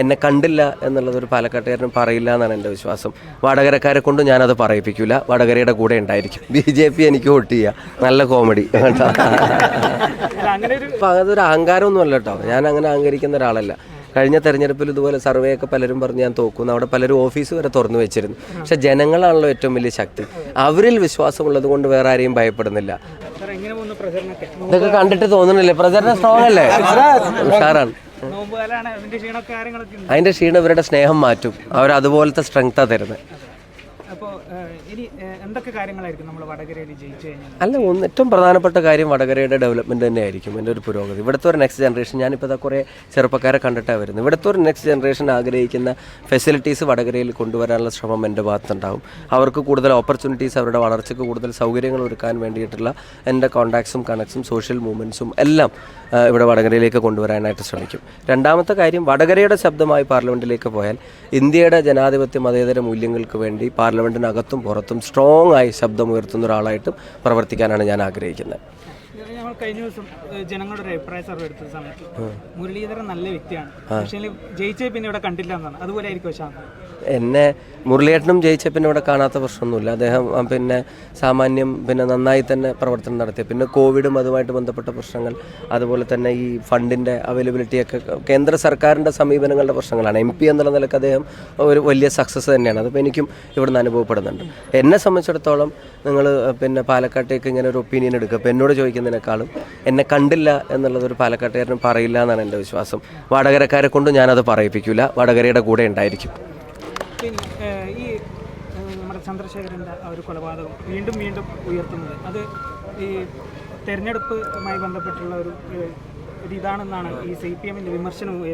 എന്നെ കണ്ടില്ല എന്നുള്ളത് ഒരു പാലക്കാട്ടുകാരനും പറയില്ല എന്നാണ് എന്റെ വിശ്വാസം. വടകരക്കാരെ കൊണ്ട് ഞാനത് പറയിപ്പിക്കില്ല വടകരയുടെ കൂടെ ഉണ്ടായിരിക്കും. ബി ജെ പി എനിക്ക് വോട്ട് ചെയ്യുക നല്ല കോമഡി. അപ്പം അതൊരു അഹങ്കാരമൊന്നുമല്ല കേട്ടോ. ഞാൻ അങ്ങനെ അഹങ്കരിക്കുന്ന ഒരാളല്ല. കഴിഞ്ഞ തെരഞ്ഞെടുപ്പിൽ ഇതുപോലെ സർവേ ഒക്കെ പലരും പറഞ്ഞ് ഞാൻ തോക്കുന്നു. അവിടെ പലരും ഓഫീസ് വരെ തുറന്നു വെച്ചിരുന്നു. പക്ഷെ ജനങ്ങളാണല്ലോ ഏറ്റവും വലിയ ശക്തി. അവരിൽ വിശ്വാസമുള്ളത് കൊണ്ട് വേറെ ആരെയും ഭയപ്പെടുന്നില്ല. ഇതൊക്കെ കണ്ടിട്ട് തോന്നുന്നില്ലേ പ്രചരണ സ്ട്രോങ് അല്ലേ? ഉഷാറാണ്. അതിന്റെ കാര്യങ്ങളൊക്കെ അതിന്റെ ക്ഷീണം ഇവരുടെ സ്നേഹം മാറ്റും. അവർ അതുപോലത്തെ സ്ട്രെങ്താ തരുന്നത്. ഇനി എന്തൊക്കെ നമ്മൾ വടകരയിൽ അല്ല ഒന്ന് ഏറ്റവും പ്രധാനപ്പെട്ട കാര്യം വടകരയുടെ ഡെവലപ്മെന്റ് തന്നെയായിരിക്കും എന്റെ ഒരു പുരോഗതി. ഇവിടുത്തെ ഒരു നെക്സ്റ്റ് ജനറേഷൻ ഞാനിപ്പോൾ ഇതാ കുറേ ചെറുപ്പക്കാരെ കണ്ടിട്ടാണ് വരുന്നത്. ഇവിടുത്തെ ഒരു നെക്സ്റ്റ് ജനറേഷൻ ആഗ്രഹിക്കുന്ന ഫെസിലിറ്റീസ് വടകരയിൽ കൊണ്ടുവരാനുള്ള ശ്രമം എന്റെ ഭാഗത്തുണ്ടാവും. അവർക്ക് കൂടുതൽ ഓപ്പർച്യൂണിറ്റീസ് അവരുടെ വളർച്ചയ്ക്ക് കൂടുതൽ സൗകര്യങ്ങൾ ഒരുക്കാൻ വേണ്ടിയിട്ടുള്ള എന്റെ കോൺടാക്ട്സും കണക്ട്സും സോഷ്യൽ മൂവ്മെന്റ്സും എല്ലാം ഇവിടെ വടകരയിലേക്ക് കൊണ്ടുവരാനായിട്ട് ശ്രമിക്കും. രണ്ടാമത്തെ കാര്യം വടകരയുടെ ശബ്ദമായി പാർലമെന്റിലേക്ക് പോയാൽ ഇന്ത്യയുടെ ജനാധിപത്യ മതേതര മൂല്യങ്ങൾക്ക് വേണ്ടി പാർലമെന്റിനകത്തും പുറത്തും സ്ട്രോങ് ആയി ശബ്ദമുയർത്തുന്ന ഒരാളായിട്ടും പ്രവർത്തിക്കാനാണ് ഞാൻ ആഗ്രഹിക്കുന്നത്. കഴിഞ്ഞ ദിവസം ജനങ്ങളുടെ ഒരു അഭിപ്രായ സർവേ എടുത്ത സമയത്ത് മുരളീധരൻ നല്ല വ്യക്തിയാണ്. പക്ഷേ ജയിച്ചേ പിന്നെ ഇവിടെ കണ്ടില്ല എന്നാണ്. അതുപോലെ ആയിരിക്കും ശാന്തി എന്നെ മുരളിയേട്ടനും പിന്നെ ഇവിടെ കാണാത്ത പ്രശ്നമൊന്നുമില്ല. അദ്ദേഹം പിന്നെ സാമാന്യം പിന്നെ നന്നായി തന്നെ പ്രവർത്തനം നടത്തി. പിന്നെ കോവിഡും അതുമായിട്ട് ബന്ധപ്പെട്ട പ്രശ്നങ്ങൾ അതുപോലെ തന്നെ ഈ ഫണ്ടിന്റെ അവൈലബിലിറ്റിയൊക്കെ കേന്ദ്ര സർക്കാരിന്റെ സമീപനങ്ങളുടെ പ്രശ്നങ്ങളാണ്. എം പി എന്നുള്ള നിലയ്ക്ക് അദ്ദേഹം ഒരു വലിയ സക്സസ് തന്നെയാണ്. അതിപ്പോൾ എനിക്കും ഇവിടെ നിന്ന് അനുഭവപ്പെടുന്നുണ്ട്. എന്നെ സംബന്ധിച്ചിടത്തോളം നിങ്ങൾ പിന്നെ പാലക്കാട്ടേക്ക് ഇങ്ങനെ ഒരു ഒപ്പീനിയൻ എടുക്കുക. അപ്പോൾ എന്നോട് ചോദിക്കുന്നതിനേക്കാളും എന്നെ കണ്ടില്ല എന്നുള്ളത് ഒരു പാലക്കാട്ടുകാരനും പറയില്ല എന്നാണ് എന്റെ വിശ്വാസം. വടകരക്കാരെ കൊണ്ട് ഞാനത് പറയിപ്പിക്കില്ല വടകരയുടെ കൂടെ ഉണ്ടായിരിക്കും. പിന്നെ ഈ നമ്മുടെ ചന്ദ്രശേഖരന്റെ ആ ഒരു കൊലപാതകം വീണ്ടും വീണ്ടും ഉയർത്തുന്നത്. അത് ഈ തെരഞ്ഞെടുപ്പുമായി ബന്ധപ്പെട്ടുള്ള ഒരു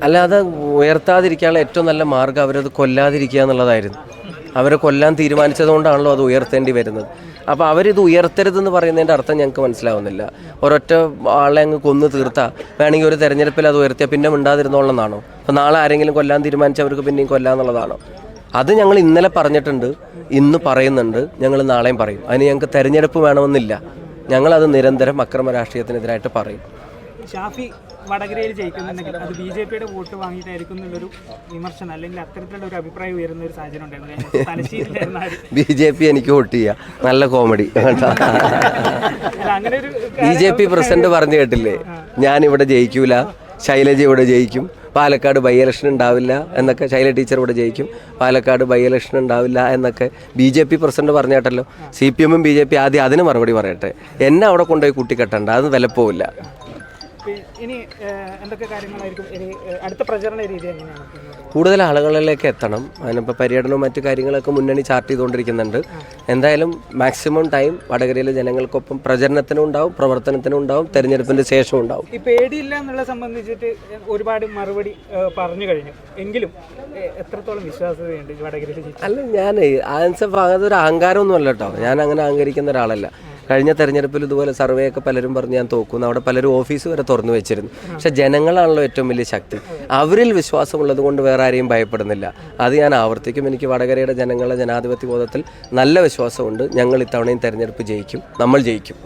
അല്ല അത് ഉയർത്താതിരിക്കാനുള്ള ഏറ്റവും നല്ല മാർഗം അവരത് കൊല്ലാതിരിക്കുക എന്നുള്ളതായിരുന്നു. അവരെ കൊല്ലാൻ തീരുമാനിച്ചതുകൊണ്ടാണല്ലോ അത് ഉയർത്തേണ്ടി വരുന്നത്. അപ്പോൾ അവരിത് ഉയർത്തരുതെന്ന് പറയുന്നതിന്റെ അർത്ഥം ഞങ്ങൾക്ക് മനസ്സിലാവുന്നില്ല. ഒരൊറ്റ ആളെ അങ്ങ് കൊന്നു തീർത്താ വേണമെങ്കിൽ ഒരു തെരഞ്ഞെടുപ്പിൽ അത് ഉയർത്തിയാൽ പിന്നെ മിണ്ടാതിരുന്നോളെന്നാണോ? അപ്പോൾ നാളെ ആരെങ്കിലും കൊല്ലാൻ തീരുമാനിച്ചവർക്ക് പിന്നെയും കൊല്ലാന്നുള്ളതാണോ? അത് ഞങ്ങൾ ഇന്നലെ പറഞ്ഞിട്ടുണ്ട് ഇന്ന് പറയുന്നുണ്ട് ഞങ്ങൾ നാളെയും പറയും. അതിന് ഞങ്ങൾക്ക് തെരഞ്ഞെടുപ്പ് വേണമെന്നില്ല. അത് നിരന്തരം അക്രമ രാഷ്ട്രീയത്തിനെതിരായിട്ട് പറയും. ഷാഫി വടകരയിൽ ജയിക്കുന്നുണ്ടെങ്കിൽ അത് ബി ജെ പിയുടെ വോട്ട് വാങ്ങിയിട്ടായിരിക്കും എന്നുള്ളൊരു വിമർശനം അല്ലെങ്കിൽ അത്തരത്തിലുള്ള ഒരു അഭിപ്രായം ഉയരുന്ന ഒരു സാഹചര്യം ഉണ്ടായിരുന്നു. ബി ജെ പി എനിക്ക് വോട്ട് ചെയ്യാം. നല്ല comedy. B J P president പറഞ്ഞു കേട്ടില്ലേ? ഞാൻ ഇവിടെ ജയിക്കൂല. ശൈലജ ഇവിടെ ജയിക്കും. പാലക്കാട് ബൈ ഇലക്ഷൻ ഉണ്ടാവില്ല എന്നൊക്കെ ശൈല ടീച്ചർ ഇവിടെ ജയിക്കും. പാലക്കാട് ബൈ ഇലക്ഷൻ ഉണ്ടാവില്ല എന്നൊക്കെ ബി ജെ പി പ്രസിഡന്റ് പറഞ്ഞാട്ടല്ലോ. സി പി എമ്മും ബി ജെ പി ആദ്യം അതിന് മറുപടി പറയട്ടെ. എന്നെ അവിടെ കൊണ്ടുപോയി കൂട്ടിക്കെട്ടണ്ട. അത് വിലപ്പോവില്ല. ഇനി എന്തൊക്കെ കാര്യങ്ങളായിരിക്കും ഇനി അടുത്ത പ്രചരണ രീതി എങ്ങനെയാണ് കൂടുതൽ ആളുകളിലേക്ക് എത്തണം. അതിനിപ്പോൾ പര്യടനവും മറ്റു കാര്യങ്ങളൊക്കെ മുന്നണി ചാർട്ട് ചെയ്തുകൊണ്ടിരിക്കുന്നുണ്ട്. എന്തായാലും മാക്സിമം ടൈം വടകരയിലെ ജനങ്ങൾക്കൊപ്പം പ്രചരണത്തിനും ഉണ്ടാവും പ്രവർത്തനത്തിനും ഉണ്ടാവും തെരഞ്ഞെടുപ്പിന്റെ ശേഷം ഉണ്ടാവും. ഈ പേടിയില്ല എന്നുള്ള സംബന്ധിച്ചിട്ട് ഒരുപാട് മറുപടി പറഞ്ഞു കഴിഞ്ഞു. എങ്കിലും എത്രത്തോളം വിശ്വാസ്യതയുണ്ട് വടകരയിൽ അല്ല ഞാൻ ആൻസർ അതൊരു അഹങ്കാരമൊന്നുമല്ല കേട്ടോ. ഞാൻ അങ്ങനെ അഹങ്കരിക്കുന്ന ഒരാളല്ല. കഴിഞ്ഞ തെരഞ്ഞെടുപ്പിൽ ഇതുപോലെ സർവേ ഒക്കെ പലരും പറഞ്ഞ് ഞാൻ തോക്കുന്നു. അവിടെ പലരും ഓഫീസ് വരെ തുറന്നു വെച്ചിരുന്നു. പക്ഷെ ജനങ്ങളാണല്ലോ ഏറ്റവും വലിയ ശക്തി. അവരിൽ വിശ്വാസമുള്ളത് കൊണ്ട് വേറെ ആരെയും ഭയപ്പെടുന്നില്ല. അത് ഞാൻ ആവർത്തിക്കും. എനിക്ക് വടകരയുടെ ജനങ്ങളെ ജനാധിപത്യ ബോധത്തിൽ നല്ല വിശ്വാസമുണ്ട്. ഞങ്ങൾ ഇത്തവണയും തെരഞ്ഞെടുപ്പ് ജയിക്കും. നമ്മൾ ജയിക്കും.